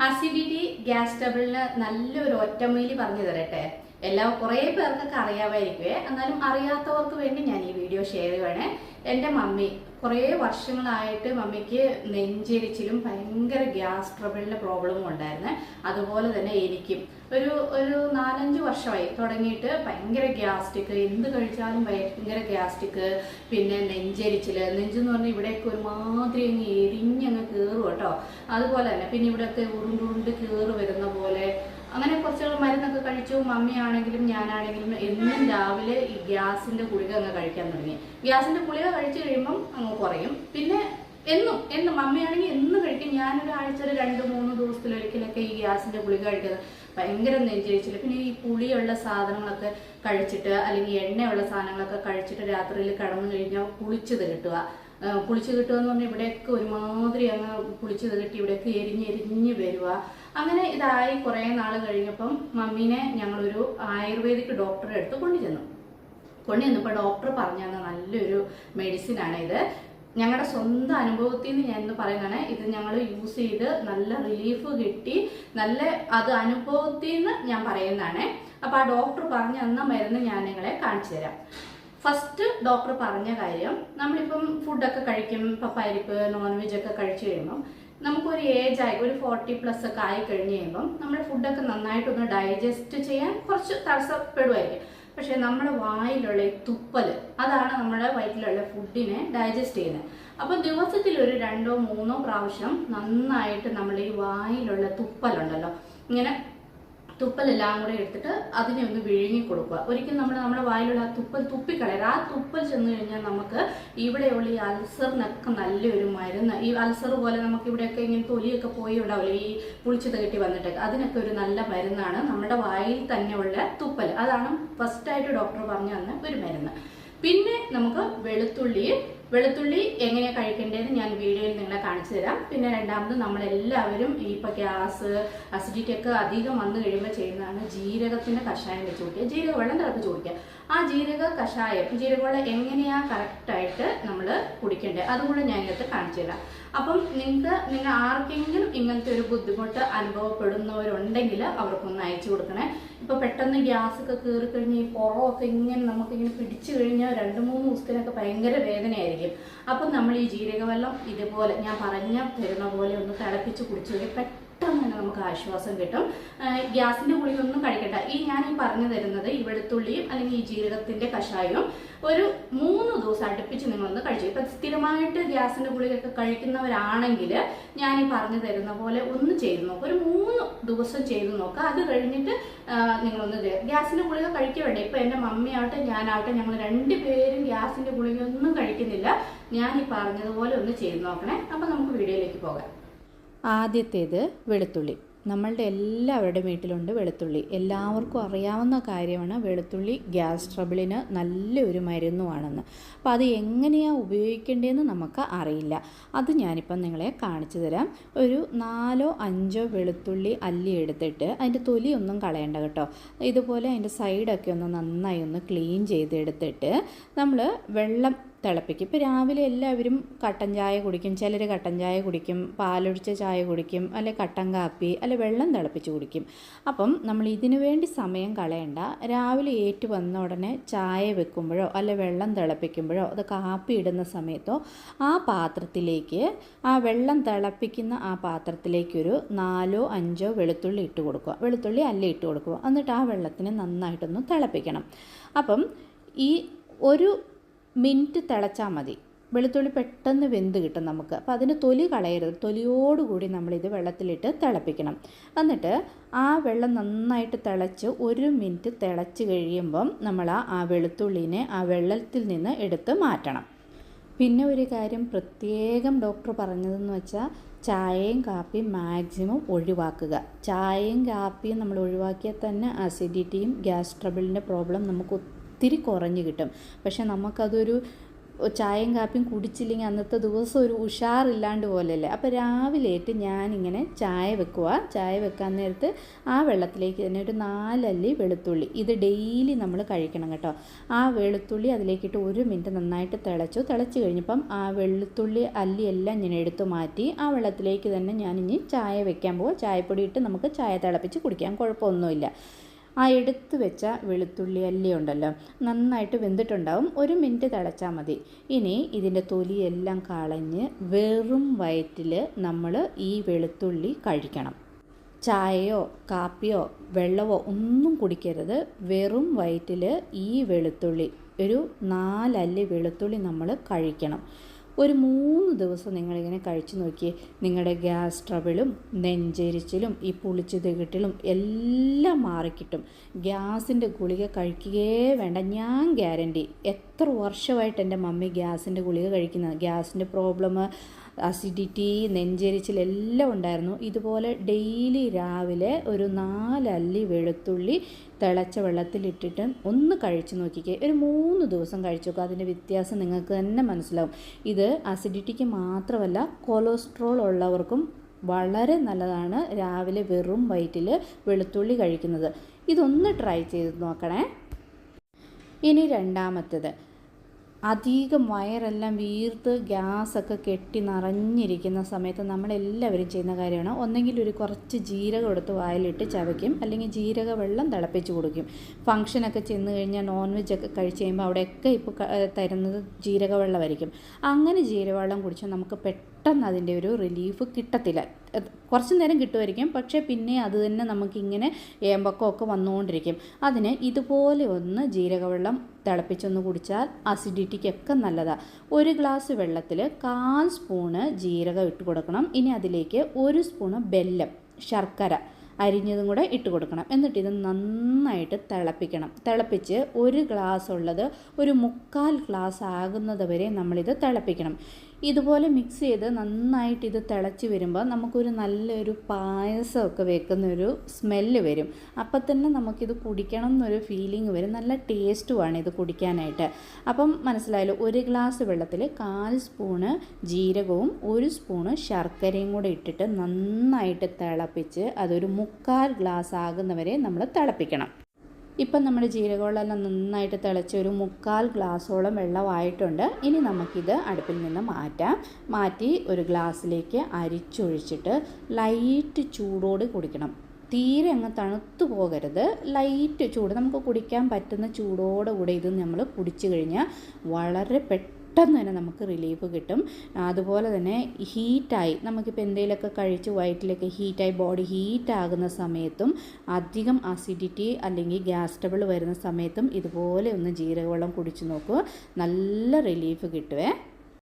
Acidity gas ട്രബിളിന് നല്ലൊരു ഒറ്റമൂലി പറഞ്ഞു തരട്ടെ എല്ലാം കുറേ പേർക്കൊക്കെ അറിയാമായിരിക്കുമേ എന്നാലും അറിയാത്തവർക്ക് വേണ്ടി ഞാൻ ഈ വീഡിയോ ഷെയർ ചെയ്യുവാണ്. എന്റെ മമ്മി കുറേ വർഷങ്ങളായിട്ട് മമ്മിക്ക് നെഞ്ചെരിച്ചിലും ഭയങ്കര ഗ്യാസ് ട്രബിളിന്റെ പ്രോബ്ലമും ഉണ്ടായിരുന്നു. അതുപോലെ തന്നെ എനിക്കും. ഒരു ഒരു നാലഞ്ച് വർഷമായി തുടങ്ങിയിട്ട് ഭയങ്കര ഗ്യാസ്റ്റിക് എന്ത് കഴിച്ചാലും ഭയങ്കര ഗ്യാസ്റ്റിക് പിന്നെ നെഞ്ചരിച്ചിൽ നെഞ്ചെന്ന് പറഞ്ഞാൽ ഇവിടെയൊക്കെ ഒരുമാതിരി അങ്ങ് എരിഞ്ഞങ്ങ് കയറും കേട്ടോ. അതുപോലെ തന്നെ പിന്നെ ഇവിടെയൊക്കെ ഉരുണ്ടുരുണ്ട് കയറി വരുന്ന പോലെ അങ്ങനെ കുറച്ച് മരുന്നൊക്കെ കഴിച്ചു. മമ്മിയാണെങ്കിലും ഞാനാണെങ്കിലും എന്നും രാവിലെ ഈ ഗ്യാസിന്റെ ഗുളിക അങ്ങ് കഴിക്കാൻ തുടങ്ങി. ഗ്യാസിന്റെ ഗുളിക കഴിച്ചു കഴിയുമ്പം അങ്ങ് കുറയും. പിന്നെ എന്നും എന്നും അമ്മയാണെങ്കിൽ എന്നും കഴിക്കും. ഞാനൊരു ഒരു രണ്ട് മൂന്ന് ദിവസത്തിലൊരിക്കലൊക്കെ ഈ ഗ്യാസിന്റെ പുളി കഴിക്കുന്നത്. ഭയങ്കര നെഞ്ചരിച്ചില്ല പിന്നെ ഈ പുളിയുള്ള സാധനങ്ങളൊക്കെ കഴിച്ചിട്ട് അല്ലെങ്കിൽ എണ്ണയുള്ള സാധനങ്ങളൊക്കെ കഴിച്ചിട്ട് രാത്രിയിൽ കിടന്നു കഴിഞ്ഞാൽ കുളിച്ചത് കിട്ടുക. കുളിച്ചു കിട്ടുക എന്ന് പറഞ്ഞാൽ ഇവിടെയൊക്കെ ഒരുമാതിരി അങ്ങ് കുളിച്ചത് കിട്ടി. ഇവിടെയൊക്കെ എരിഞ്ഞ് എരിഞ്ഞ് വരിക. അങ്ങനെ ഇതായി കുറേ നാൾ കഴിഞ്ഞപ്പം മമ്മീനെ ഞങ്ങളൊരു ആയുർവേദിക് ഡോക്ടറെ അടുത്ത് കൊണ്ടുചെന്നു. കൊണ്ടുചെന്നപ്പോൾ ഡോക്ടർ പറഞ്ഞു തന്ന നല്ലൊരു മെഡിസിനാണ് ഇത് ഞങ്ങളുടെ സ്വന്തം അനുഭവത്തിൽ നിന്ന് ഞാൻ ഇന്ന് പറയുന്നതാണ് ഇത് ഞങ്ങൾ യൂസ് ചെയ്ത് നല്ല റിലീഫ് കിട്ടി നല്ല അത് അനുഭവത്തിൽ നിന്ന് ഞാൻ പറയുന്നതാണ്. അപ്പോൾ ആ ഡോക്ടർ പറഞ്ഞു തന്ന മരുന്ന് ഞാൻ നിങ്ങളെ കാണിച്ചു തരാം. ഫസ്റ്റ് ഡോക്ടർ പറഞ്ഞ കാര്യം നമ്മളിപ്പം ഫുഡൊക്കെ കഴിക്കും ഇപ്പം പരിപ്പ് നോൺ വെജ് ഒക്കെ കഴിച്ചു കഴിയുമ്പം നമുക്കൊരു ഏജ് ആയി ഒരു ഫോർട്ടി പ്ലസ് ഒക്കെ ആയി കഴിഞ്ഞ് കഴിയുമ്പം നമ്മുടെ ഫുഡൊക്കെ നന്നായിട്ടൊന്ന് ഡൈജസ്റ്റ് ചെയ്യാൻ കുറച്ച് തടസ്സപ്പെടുമായിരിക്കും പക്ഷേ നമ്മുടെ വായിലുള്ള തുപ്പൽ അതാണ് നമ്മുടെ വയറ്റിലുള്ള ഫുഡിനെ ഡൈജസ്റ്റ് ചെയ്യുന്നത്. അപ്പോൾ ദിവസത്തിൽ ഒരു രണ്ടോ മൂന്നോ പ്രാവശ്യം നന്നായിട്ട് നമ്മൾ ഈ വായിലുള്ള തുപ്പലുണ്ടല്ലോ ഇങ്ങനെ തുപ്പലെല്ലാം കൂടെ എടുത്തിട്ട് അതിനെ ഒന്ന് വിഴുങ്ങി കൊടുക്കുക. ഒരിക്കലും നമ്മൾ നമ്മുടെ വായിലുള്ള ആ തുപ്പൽ തുപ്പിക്കളയരുത് ആ തുപ്പൽ ചെന്ന് കഴിഞ്ഞാൽ നമുക്ക് ഇവിടെയുള്ള ഈ അൾസറിനൊക്കെ നല്ലൊരു മരുന്ന്. ഈ അൾസർ പോലെ നമുക്ക് ഇവിടെയൊക്കെ ഇങ്ങനെ തൊലിയൊക്കെ പോയി ഉണ്ടാവില്ലേ ഈ പുളിച്ചത് കെട്ടി വന്നിട്ടൊക്കെ. അതിനൊക്കെ ഒരു നല്ല മരുന്നാണ് നമ്മുടെ വായിൽ തന്നെയുള്ള തുപ്പൽ. അതാണ് ഫസ്റ്റായിട്ട് ഡോക്ടർ പറഞ്ഞു തന്ന ഒരു മരുന്ന്. പിന്നെ നമുക്ക് വെളുത്തുള്ളി വെളുത്തുള്ളി എങ്ങനെ കഴിക്കേണ്ടതെന്ന് ഞാൻ വീഡിയോയിൽ നിങ്ങളെ കാണിച്ചു തരാം. പിന്നെ രണ്ടാമത് നമ്മളെല്ലാവരും ഈ ഇപ്പം ഗ്യാസ് അസിഡിറ്റി ഒക്കെ അധികം വന്നു കഴിയുമ്പോൾ ചെയ്യുന്നതാണ് ജീരകത്തിന്റെ കഷായം വെച്ച് ജീരക വെള്ളം തിളപ്പിച്ച് കുടിക്കുക. ആ ജീരക കഷായം ജീരകവെള്ളം എങ്ങനെയാ കറക്റ്റായിട്ട് നമ്മൾ കുടിക്കേണ്ടത് അതും കൂടെ ഞാൻ ഇതിനകത്ത് കാണിച്ചു തരാം. അപ്പം നിങ്ങൾക്ക് നിങ്ങൾ ആർക്കെങ്കിലും ഇങ്ങനത്തെ ഒരു ബുദ്ധിമുട്ട് അനുഭവപ്പെടുന്നവരുണ്ടെങ്കിൽ അവർക്കൊന്ന് അയച്ചു കൊടുക്കണേ. ഇപ്പൊ പെട്ടെന്ന് ഗ്യാസ് ഒക്കെ കയറി കഴിഞ്ഞ് ഈ പുറമൊക്കെ ഇങ്ങനെ നമുക്കിങ്ങനെ പിടിച്ചു കഴിഞ്ഞാൽ രണ്ട് മൂന്ന് ദിവസത്തിനൊക്കെ ഭയങ്കര വേദനയായിരിക്കും. അപ്പം നമ്മൾ ഈ ജീരകവെള്ളം ഇതുപോലെ ഞാൻ പറഞ്ഞ തരുന്ന പോലെ ഒന്ന് തിളപ്പിച്ച് കുടിച്ചു കഴിഞ്ഞാൽ പെട്ടെന്ന് തന്നെ നമുക്ക് ആശ്വാസം കിട്ടും. ഗ്യാസിന്റെ ഗുളിക ഒന്നും കഴിക്കണ്ട. ഈ ഞാൻ ഈ പറഞ്ഞു തരുന്നത് ഈ വെളുത്തുള്ളിയും അല്ലെങ്കിൽ ഈ ജീരകത്തിന്റെ കഷായവും ഒരു മൂന്ന് ദിവസം അടുപ്പിച്ച് നിങ്ങളൊന്ന് കഴിച്ചു. ഇപ്പൊ സ്ഥിരമായിട്ട് ഗ്യാസിന്റെ ഗുളികയൊക്കെ കഴിക്കുന്നവരാണെങ്കിൽ ഞാൻ ഈ പറഞ്ഞു തരുന്ന പോലെ ഒന്ന് ചെയ്ത് നോക്കുക ഒരു മൂന്ന് ദിവസം ചെയ്ത് നോക്കുക അത് കഴിഞ്ഞിട്ട് നിങ്ങളൊന്ന് ഗ്യാസിന്റെ ഗുളിക കഴിക്കുക വേണ്ട? ഇപ്പൊ എന്റെ മമ്മിയാവട്ടെ ഞാനാവട്ടെ ഞങ്ങൾ രണ്ടുപേരും ഗ്യാസിന്റെ ഗുളികയൊന്നും കഴിക്കുന്നില്ല. ഞാൻ ഈ പറഞ്ഞതുപോലെ ഒന്ന് ചെയ്ത് നോക്കണേ. അപ്പൊ നമുക്ക് വീഡിയോയിലേക്ക് പോകാം. ആദ്യത്തേത് വെളുത്തുള്ളി. നമ്മളുടെ എല്ലാവരുടെ വീട്ടിലുണ്ട് വെളുത്തുള്ളി. എല്ലാവർക്കും അറിയാവുന്ന കാര്യമാണ് വെളുത്തുള്ളി ഗ്യാസ് ട്രബിളിന് നല്ലൊരു മരുന്നുമാണെന്ന് അപ്പോൾ അത് എങ്ങനെയാണ് ഉപയോഗിക്കേണ്ടതെന്ന് നമുക്ക് അറിയില്ല. അത് ഞാനിപ്പം നിങ്ങളെ കാണിച്ചു തരാം. ഒരു നാലോ അഞ്ചോ വെളുത്തുള്ളി അല്ലി എടുത്തിട്ട് അതിന്റെ തൊലി ഒന്നും കളയണ്ട കേട്ടോ. ഇതുപോലെ അതിന്റെ സൈഡൊക്കെ ഒന്ന് നന്നായി ഒന്ന് ക്ലീൻ ചെയ്തെടുത്തിട്ട് നമ്മൾ വെള്ളം തിളപ്പിക്കും. ഇപ്പോൾ രാവിലെ എല്ലാവരും കട്ടൻ ചായ കുടിക്കും ചിലർ കട്ടൻ ചായ കുടിക്കും പാലൊഴിച്ച ചായ കുടിക്കും അല്ലെ കട്ടൻ കാപ്പി അല്ലെ വെള്ളം തിളപ്പിച്ച് കുടിക്കും. അപ്പം നമ്മൾ ഇതിനു വേണ്ടി സമയം കളയണ്ട. രാവിലെ ഏറ്റു വന്ന ഉടനെ ചായ വെക്കുമ്പോഴോ അല്ലെ വെള്ളം തിളപ്പിക്കുമ്പോഴോ അത് കാപ്പി ഇടുന്ന സമയത്തോ ആ പാത്രത്തിലേക്ക് ആ വെള്ളം തിളപ്പിക്കുന്ന ആ പാത്രത്തിലേക്കൊരു നാലോ അഞ്ചോ വെളുത്തുള്ളി ഇട്ട് കൊടുക്കുക. വെളുത്തുള്ളി അല്ല ഇട്ട് കൊടുക്കുക. എന്നിട്ട് ആ വെള്ളത്തിന് നന്നായിട്ടൊന്ന് തിളപ്പിക്കണം. അപ്പം ഈ ഒരു മിനിറ്റ് തിളച്ചാൽ മതി. വെളുത്തുള്ളി പെട്ടെന്ന് വെന്ത് കിട്ടും നമുക്ക്. അപ്പോൾ അതിന് തൊലി കളയരുത്. തൊലിയോടുകൂടി നമ്മളിത് വെള്ളത്തിലിട്ട് തിളപ്പിക്കണം. എന്നിട്ട് ആ വെള്ളം നന്നായിട്ട് തിളച്ച് ഒരു മിനിറ്റ് തിളച്ച് കഴിയുമ്പം നമ്മൾ ആ ആ വെളുത്തുള്ളിനെ ആ വെള്ളത്തിൽ നിന്ന് എടുത്ത് മാറ്റണം. പിന്നെ ഒരു കാര്യം പ്രത്യേകം ഡോക്ടർ പറഞ്ഞതെന്ന് വെച്ചാൽ ചായയും കാപ്പിയും മാക്സിമം ഒഴിവാക്കുക. ചായയും കാപ്പിയും നമ്മൾ ഒഴിവാക്കിയാൽ തന്നെ അസിഡിറ്റിയും ഗ്യാസ് ട്രബിളിന്റെ പ്രോബ്ലം നമുക്ക് ഒത്തിരി കുറഞ്ഞു കിട്ടും. പക്ഷെ നമുക്കതൊരു ചായയും കാപ്പിയും കുടിച്ചില്ലെങ്കിൽ അന്നത്തെ ദിവസം ഒരു ഉഷാറില്ലാണ്ട് പോലെയല്ലേ അപ്പോൾ രാവിലെയായിട്ട് ഞാനിങ്ങനെ ചായ വെക്കുക ചായ വെക്കാൻ നേരത്ത് ആ വെള്ളത്തിലേക്ക് തന്നെ ഒരു നാലല്ലി വെളുത്തുള്ളി. ഇത് ഡെയിലി നമ്മൾ കഴിക്കണം കേട്ടോ. ആ വെളുത്തുള്ളി അതിലേക്കിട്ട് ഒരു മിനിറ്റ് നന്നായിട്ട് തിളച്ചു. തിളച്ച് കഴിഞ്ഞപ്പം ആ വെളുത്തുള്ളി അല്ലി എല്ലാം ഞാൻ എടുത്തു മാറ്റി ആ വെള്ളത്തിലേക്ക് തന്നെ ഞാനിനി ചായ വെക്കാൻ പോകും ചായപ്പൊടി ഇട്ട് നമുക്ക് ചായ തിളപ്പിച്ച് കുടിക്കാം. കുഴപ്പമൊന്നുമില്ല. ആ എടുത്ത് വെച്ച വെളുത്തുള്ളി അല്ലി ഉണ്ടല്ലോ നന്നായിട്ട് വെന്തിട്ടുണ്ടാവും. ഒരു മിനിറ്റ് തിളച്ചാൽ മതി. ഇനി ഇതിന്റെ തൊലിയെല്ലാം കളഞ്ഞ് വെറും വയറ്റിൽ നമ്മൾ ഈ വെളുത്തുള്ളി കഴിക്കണം ചായയോ കാപ്പിയോ വെള്ളമോ ഒന്നും കുടിക്കരുത്. വെറും വയറ്റിൽ ഈ വെളുത്തുള്ളി ഒരു നാലല്ലി വെളുത്തുള്ളി നമ്മൾ കഴിക്കണം ഒരു മൂന്ന് ദിവസം നിങ്ങളിങ്ങനെ കഴിച്ചു നോക്കിയേ. നിങ്ങളുടെ ഗ്യാസ് ട്രബിളും നെഞ്ചെരിച്ചിലും ഈ പുളിച്ചു തികിട്ടിലും എല്ലാം മാറിക്കിട്ടും. ഗ്യാസിന്റെ ഗുളിക കഴിക്കുകയേ വേണ്ട. ഞാൻ ഗ്യാരണ്ടി. എത്ര വർഷമായിട്ട് എന്റെ മമ്മി ഗ്യാസിന്റെ ഗുളിക കഴിക്കുന്നത് ഗ്യാസിന്റെ പ്രോബ്ലം അസിഡിറ്റി നെഞ്ചെരിച്ചിൽ എല്ലാം ഉണ്ടായിരുന്നു. ഇതുപോലെ ഡെയിലി രാവിലെ ഒരു നാലല്ലി വെളുത്തുള്ളി തിളച്ച വെള്ളത്തിലിട്ടിട്ട് ഒന്ന് കഴിച്ചു നോക്കിക്കേ. ഒരു മൂന്ന് ദിവസം കഴിച്ചു നോക്കുക അതിന്റെ വ്യത്യാസം നിങ്ങൾക്ക് തന്നെ മനസ്സിലാവും. ഇത് അസിഡിറ്റിക്ക് മാത്രമല്ല കൊളസ്ട്രോൾ ഉള്ളവർക്കും വളരെ നല്ലതാണ് രാവിലെ വെറും വയറ്റിൽ വെളുത്തുള്ളി കഴിക്കുന്നത്. ഇതൊന്ന് ട്രൈ ചെയ്ത് നോക്കണേ. ഇനി രണ്ടാമത്തത്. അധികം വയറെല്ലാം വീർത്ത് ഗ്യാസൊക്കെ കെട്ടി നിറഞ്ഞിരിക്കുന്ന സമയത്ത് നമ്മളെല്ലാവരും ചെയ്യുന്ന കാര്യമാണ്. ഒന്നെങ്കിൽ ഒരു കുറച്ച് ജീരകം എടുത്ത് വായിലിട്ട് ചവയ്ക്കും. അല്ലെങ്കിൽ ജീരക വെള്ളം തിളപ്പിച്ച് കൊടുക്കും. ഫംഗ്ഷനൊക്കെ ചെന്ന് കഴിഞ്ഞാൽ നോൺ വെജ് ഒക്കെ കഴിച്ച് കഴിയുമ്പോൾ അവിടെയൊക്കെ ഇപ്പോൾ തരുന്നത് ജീരക വെള്ളമായിരിക്കും അങ്ങനെ ജീരകവെള്ളം കുടിച്ചാൽ നമുക്ക് പെട്ടെന്ന് അതിന്റെ ഒരു റിലീഫ് കിട്ടത്തില്ല. കുറച്ച് നേരം കിട്ടുമായിരിക്കും. പക്ഷേ പിന്നെ അത് തന്നെ നമുക്കിങ്ങനെ ഏമ്പക്കമൊക്കെ വന്നുകൊണ്ടിരിക്കും. അതിന് ഇതുപോലെ ഒന്ന് ജീരകവെള്ളം തിളപ്പിച്ചൊന്ന് കുടിച്ചാൽ അസിഡിറ്റിക്കൊക്കെ നല്ലതാണ് ഒരു ഗ്ലാസ് വെള്ളത്തിൽ കാൽ സ്പൂണ് ജീരകം ഇട്ട് കൊടുക്കണം ഇനി അതിലേക്ക് ഒരു സ്പൂണ് ബെല്ലം ശർക്കര. അരിഞ്ഞതും കൂടെ ഇട്ട് കൊടുക്കണം. എന്നിട്ട് ഇത് നന്നായിട്ട് തിളപ്പിക്കണം. തിളപ്പിച്ച് ഒരു ഗ്ലാസ് ഉള്ളത് ഒരു മുക്കാൽ ഗ്ലാസ് ആകുന്നത് വരെ നമ്മളിത് തിളപ്പിക്കണം. ഇതുപോലെ മിക്സ് ചെയ്ത് നന്നായിട്ട് ഇത് തിളച്ച് വരുമ്പോൾ നമുക്കൊരു നല്ലൊരു പായസമൊക്കെ വെക്കുന്നൊരു സ്മെല്ല് വരും. അപ്പം തന്നെ നമുക്കിത് കുടിക്കണം എന്നൊരു ഫീലിംഗ് വരും. നല്ല ടേസ്റ്റുമാണ് ഇത് കുടിക്കാനായിട്ട്. അപ്പം മനസ്സിലായല്ലോ ഒരു ഗ്ലാസ് വെള്ളത്തിൽ കാൽ സ്പൂണ് ജീരകവും ഒരു സ്പൂണ് ശർക്കരയും കൂടെ ഇട്ടിട്ട് നന്നായിട്ട് തിളപ്പിച്ച് അതൊരു മുക്കാൽ ഗ്ലാസ് ആകുന്നവരെ നമ്മൾ തിളപ്പിക്കണം. ഇപ്പം നമ്മുടെ ജീരകവെള്ളം നന്നായിട്ട് തിളച്ച് ഒരു മുക്കാൽ ഗ്ലാസ്സോളം വെള്ളമായിട്ടുണ്ട്. ഇനി നമുക്കിത് അടുപ്പിൽ നിന്ന് മാറ്റാം. മാറ്റി ഒരു ഗ്ലാസ്സിലേക്ക് അരിച്ചൊഴിച്ചിട്ട് ലൈറ്റ് ചൂടോട് കുടിക്കണം. തീരെ അങ്ങ് തണുത്തു പോകരുത്. ലൈറ്റ് ചൂട് നമുക്ക് കുടിക്കാൻ പറ്റുന്ന ചൂടോടെ കൂടെ ഇത് നമ്മൾ കുടിച്ചു കഴിഞ്ഞാൽ വളരെ പെട്ടെന്ന് തന്നെ നമുക്ക് റിലീഫ് കിട്ടും. അതുപോലെ തന്നെ ഹീറ്റായി നമുക്കിപ്പോൾ എന്തെങ്കിലുമൊക്കെ കഴിച്ച് വയറ്റിലൊക്കെ ഹീറ്റായി ബോഡി ഹീറ്റാകുന്ന സമയത്തും അധികം അസിഡിറ്റി അല്ലെങ്കിൽ ഗ്യാസ് ട്രബിൾ വരുന്ന സമയത്തും ഇതുപോലെ ഒന്ന് ജീരകവെള്ളം കുടിച്ച് നോക്കുക. നല്ല റിലീഫ് കിട്ടുവേ.